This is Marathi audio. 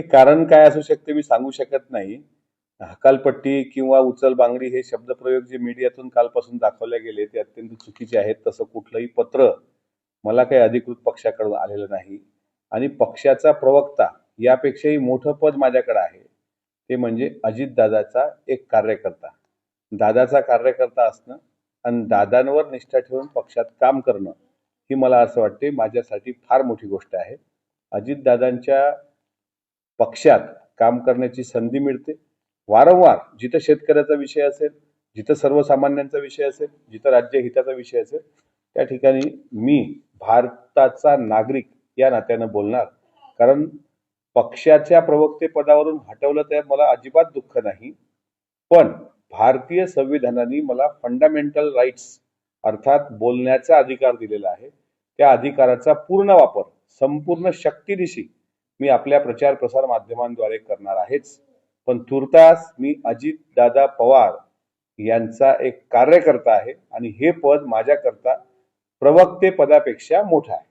हे कारण काय असू शकते मी सांगू शकत नाही. हकालपट्टी किंवा उचल बांगडी हे शब्दप्रयोग जे मीडियातून कालपासून दाखवले गेले ते अत्यंत चुकीचे आहेत. तसं कुठलंही पत्र मला काही अधिकृत पक्षाकडून आलेलं नाही. आणि पक्षाचा प्रवक्ता यापेक्षाही मोठं पद माझ्याकडे आहे. ते म्हणजे अजितदादाचा एक कार्यकर्ता. दादाचा कार्यकर्ता असणं आणि दादांवर निष्ठा ठेवून पक्षात काम करणं ही मला असं वाटते. माझ्यासाठी फार मोठी गोष्ट आहे. अजितदादांच्या पक्षात काम करण्याची संधी मिळते. वारंवार जिथं शेतकऱ्याचा विषय असेल जिथं सर्वसामान्यांचा विषय असेल जिथं राज्य हिताचा विषय असेल त्या ठिकाणी मी भारताचा नागरिक या नात्यानं बोलणार. कारण पक्षाच्या प्रवक्ते पदावरून हटवलं तर मला अजिबात दुःख नाही. पण भारतीय संविधानाने मला फंडामेंटल राईट्स अर्थात बोलण्याचा अधिकार दिलेला आहे. त्या अधिकाराचा पूर्ण वापर संपूर्ण शक्तीनिशी मी आपल्या प्रचार प्रसार माध्यमांद्वारे करणार आहेच. पण तुर्तास मी अजित दादा पवार यांचा एक कार्यकर्ता आहे आणि हे पद माझ्याकरता प्रवक्ते पदापेक्षा मोठं आहे.